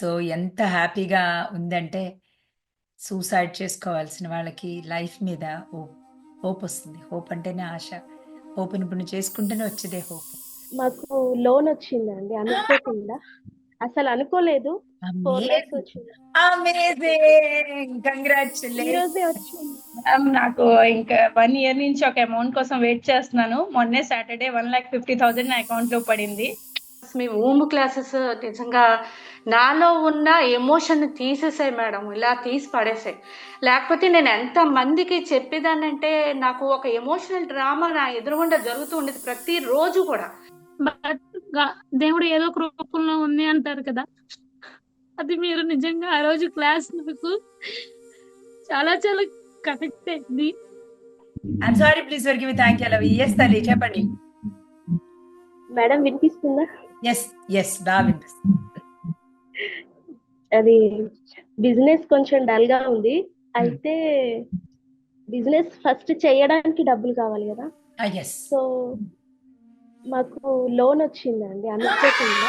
So ఎంత హ్యాపీగా ఉందంటే సూసైడ్ చేసుకోవాల్సిన వాళ్ళకి లైఫ్ మీద హోప్ హోప్ వస్తుంది. హోప్ అంటేనే ఆశ. హోప్ని ఇప్పుడు చేసుకుంటేనే వచ్చేదే హోప్. మాకు లోన్ వచ్చిందండి అనుకోకుండా. అసలు అనుకోలేదు. ఫోర్ ల్యాక్స్ వచ్చింది. అమేజింగ్ ఈ కంగ్రాచులేషన్ రోజే వచ్చింది. మ్యామ్ నాకు ఇంకా వన్ ఇయర్ నుంచి ఒక అమౌంట్ కోసం వెయిట్ చేస్తున్నాను. మొన్నే Saturday one lakh fifty thousand నా అకౌంట్లో పడింది. మీ ఊము క్లాసెస్ నిజంగా నాలో ఉన్న ఎమోషన్ తీసేసాయి మేడం ఇలా తీసి పడేసాయి. లేకపోతే నేను ఎంత మందికి చెప్పేదానంటే నాకు ఒక ఎమోషనల్ డ్రామా నా ఎదురుగుండా జరుగుతూ ఉండేది ప్రతి రోజు కూడా. బట్ గా- దేవుడు ఏదో ఒక రూపంలో ఉంది అంటారు కదా అది మీరు నిజంగా ఆ రోజు క్లాస్ నాకు చాలా చాలా కనెక్ట్ అయింది. I'm sorry please give thank you love yes తల్లి చెప్పండి. మేడం వినిపిస్తుందా? ఎస్ ఎస్ బాగా అది బిజినెస్ కొంచెం డల్గా ఉంది. అయితే బిజినెస్ ఫస్ట్ చేయడానికి డబ్బులు కావాలి కదా. ఎస్ సో మాకు లోన్ వచ్చిందండి అనుకోకుండా.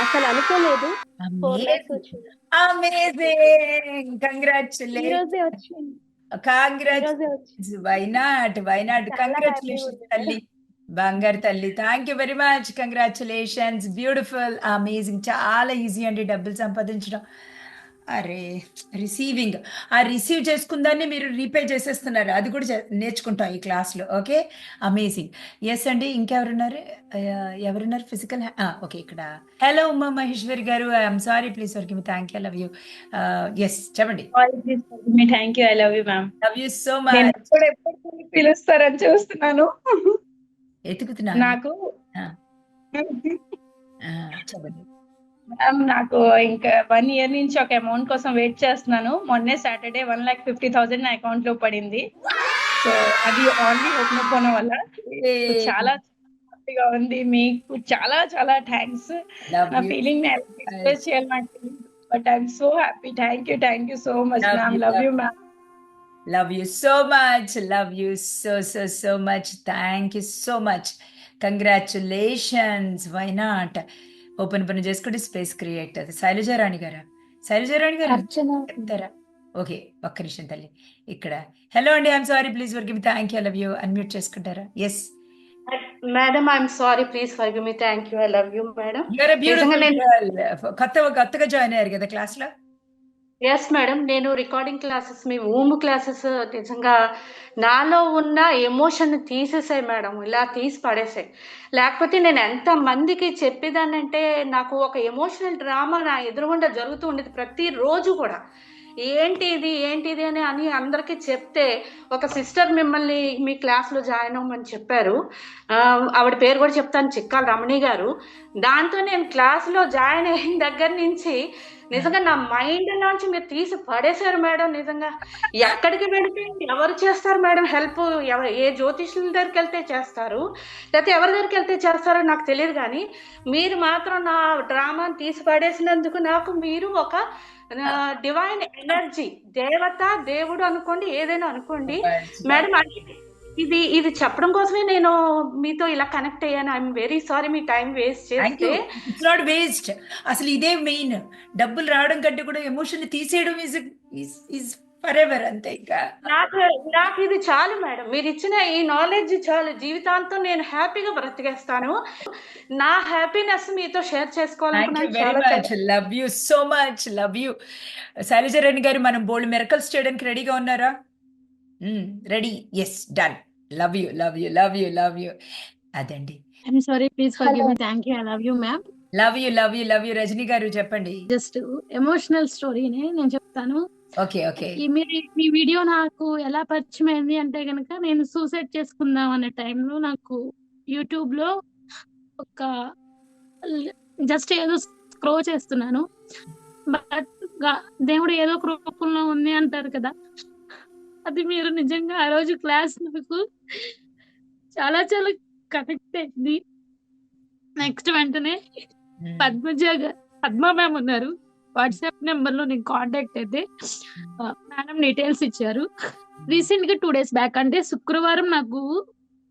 అసలు అనుకోలేదు. ఫోర్ ల్యాక్స్ వచ్చింది. అమేజింగ్ కంగ్రాచులేషన్ వచ్చింది. ఈ కాంగ్రాచ్ రోజే వచ్చింది. వైనాట్ వైనాట్ చాలా కంగ్రాచులేషన్ తల్లి. బంగారు తల్లి thank you very much congratulations beautiful amazing చాలా ఈజీ అండి డబ్బులు సంపాదించడం. అరే రిసీవింగ్ ఆ రిసీవ్ చేసుకుందాన్ని మీరు రీపే చేసేస్తున్నారు. అది కూడా నేర్చుకుంటాం ఈ క్లాస్లో ఓకే అమేజింగ్ ఎస్ అండి ఇంకెవరున్నారు? ఎవరున్నారు? ఫిజికల్ ఓకే ఇక్కడ. హలో ఉమా మహేశ్వరి గారు. I'm sorry please for give thank you love you yes చెప్పండి. మీ thank you I love you ma'am love you so much పిలుస్తారని చూస్తున్నాను. ఎతుకుతున్నా నాకు. చెప్పండి. మ్యామ్ నాకు ఇంకా వన్ ఇయర్ నుంచి ఒక అమౌంట్ కోసం వెయిట్ చేస్తున్నాను. మొన్నే Saturday one lakh fifty thousand నా అకౌంట్లో పడింది. సో అది ఓన్లీ ఓపెన్ పోవడం వల్ల చాలా హ్యాపీగా ఉంది. మీకు చాలా చాలా థ్యాంక్స్. నా. ఫీలింగ్ ఎక్స్ప్రెస్ చేయాలి నాకు but I'm so happy. Thank you thank you so much ma'am. Love you ma'am. Love you so much. Love you so, so, so much. Thank you so much. Congratulations why not open పని చేసుకుంటే space create అది శైలజారాణి గారా? శైలజారాణి గారు? చెప్తారా? Okay ఒక్క నిమిషం తల్లి. ఇక్కడ. హలో అండి I'm sorry please for give thank you love you unmute చేసుకుంటారా? Yes madam I'm sorry please for me thank you I love you madam you are beautiful నిజంగా కొత్త కొత్తగా జాయిన్ అయ్యారు కదా క్లాస్లో? ఎస్ మేడం నేను రికార్డింగ్ క్లాసెస్ మీ um classes నిజంగా నాలో ఉన్న ఎమోషన్ తీసేసాయి మేడం ఇలా తీసి పడేసాయి. లేకపోతే నేను ఎంత మందికి చెప్పేదానంటే నాకు ఒక ఎమోషనల్ డ్రామా నా ఎదురుగుండా జరుగుతూ ఉండేది ప్రతిరోజు కూడా. ఏంటి ఇది? ఏంటి ఇది? అని అని అందరికీ చెప్తే ఒక సిస్టర్ మిమ్మల్ని మీ క్లాస్లో జాయిన్ అవ్వమని చెప్పారు. ఆవిడ పేరు కూడా చెప్తాను చిక్కాల రమణి గారు. దాంతో నేను క్లాస్లో జాయిన్ అయిన దగ్గర నుంచి నిజంగా నా మైండ్ నుంచి మీరు తీసి పడేశారు మేడం నిజంగా. ఎక్కడికి వెళితే ఎవరు చేస్తారు మేడం హెల్ప్ ఏ జ్యోతిష్యుల దగ్గరికి వెళ్తే చేస్తారు? లేకపోతే ఎవరి దగ్గరికి వెళ్తే చేస్తారో నాకు తెలియదు కానీ మీరు మాత్రం నా డ్రామాని తీసి పడేసినందుకు నాకు మీరు ఒక డివైన్ ఎనర్జీ దేవత దేవుడు అనుకోండి ఏదైనా అనుకోండి. మేడం అది- ఇది ఇది చెప్పడం కోసమే నేను మీతో ఇలా కనెక్ట్ అయ్యాను. ఐఎమ్ వెరీ సారీ మీ టైం వేస్ట్ చేస్తే. ఇట్స్ నాట్ వేస్ట్ అసలు ఇదే మెయిన్ డబ్బులు రావడం కంటే కూడా ఎమోషన్ తీసేయడం ఈజ్ ఈజ్ ఫర్ ఎవర్ అంతే ఇంకా. నాకు నాకు ఇది చాలు మేడం. మీరు ఇచ్చిన ఈ నాలెడ్జ్ చాలు. జీవితాంతం నేను హ్యాపీగా బ్రతికేస్తాను. నా హ్యాపీనెస్ మీతో share చేసుకోవాలనుకున్నాను. Much love you so much love you Sailajarani గారు మనం బోల్డ్ మెరకల్స్ చేయడానికి రెడీగా ఉన్నారా? Ready. Yes done. Love you love you love you love you. అదండి. I'm sorry please for give thank you I love you ma'am love you love you love you Rajani గారు చెప్పండి. Just emotional స్టోరీనే నేను చెప్తాను. Okay okay. ఈ మీరు మీ video నాకు ఎలా పరిచయం అయింది అంటే కనుక నేను సూసైడ్ చేసుకుందాం అనే టైంలో నాకు యూట్యూబ్లో ఒక జస్ట్ ఏదో స్క్రో చేస్తున్నాను. బట్ దేవుడు ఏదో ఒక రూపంలో ఉంది అంటారు కదా. అది మీరు నిజంగా ఆ రోజు క్లాస్ నాకు చాలా చాలా కనెక్ట్ అయింది. నెక్స్ట్ వెంటనే పద్మజ గా- పద్మ మ్యామ్ ఉన్నారు. వాట్సాప్ నెంబర్లో నేను కాంటాక్ట్ అయితే మేడం డీటెయిల్స్ ఇచ్చారు. రీసెంట్గా టూ డేస్ బ్యాక్ అంటే శుక్రవారం నాకు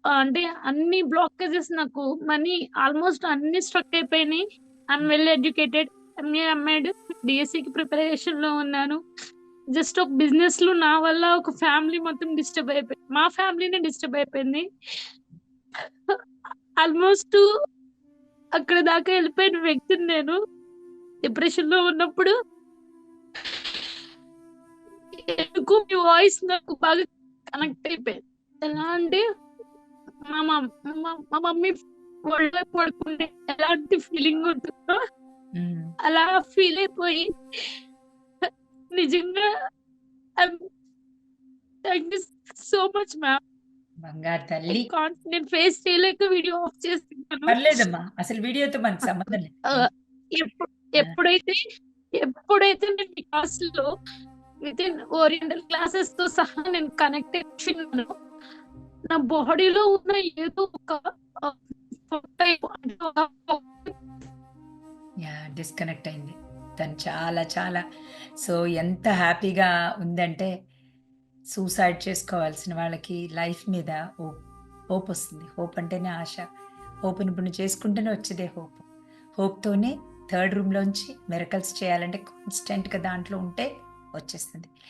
అంటే అన్ని బ్లాకేజెస్ నాకు మనీ ఆల్మోస్ట్ అన్ని స్ట్రక్ అయిపోయినాయి. I'm well educated M A M Ed డిఎస్సికి ప్రిపరేషన్లో ఉన్నాను. జస్ట్ ఒక బిజినెస్లో నా వల్ల ఒక ఫ్యామిలీ మొత్తం డిస్టర్బ్ అయిపోయింది మా ఫ్యామిలీనే డిస్టర్బ్ అయిపోయింది. ఆల్మోస్ట్ అక్కడ దాకా వెళ్ళిపోయిన వ్యక్తిని నేను డిప్రెషన్లో ఉన్నప్పుడు ఎందుకు మీ వాయిస్ నాకు బాగా కనెక్ట్ అయిపోయింది. ఎలా అంటే మా మా- మమ్మీ ఒళ్ళో పడుకుంటే ఎలాంటి ఫీలింగ్ ఉంటుందో అలా ఫీల్ అయిపోయి నిజంగా thank you so much ma'am బంగారు తల్లి. నేను ఫేస్ చేయలేక వీడియో ఆఫ్ చేస్తున్నాను. పర్లేదమ్మా అసలు వీడియోతో మనకు సంబంధం ఎప్పుడైతే ఎప్పుడైతే నేను క్లాస్లో విత్ ఇన్ ఓరియంటల్ క్లాసెస్తో సహా నేను కనెక్ట్ అయిపోయినాను నా బాడీలో ఉన్న ఏదో ఒక డిస్కనెక్ట్ అయింది. తను చాలా చాలా సో ఎంత హ్యాపీగా ఉందంటే సూసైడ్ చేసుకోవాల్సిన వాళ్ళకి లైఫ్ మీద హోప్ హోప్ వస్తుంది. హోప్ అంటేనే ఆశ. హోప్ని ఇప్పుడు చేసుకుంటేనే వచ్చేదే హోప్. హోప్తోనే థర్డ్ రూమ్లోంచి మెరకల్స్ చేయాలంటే కాన్స్టెంట్గా దాంట్లో ఉంటే వచ్చేస్తుంది.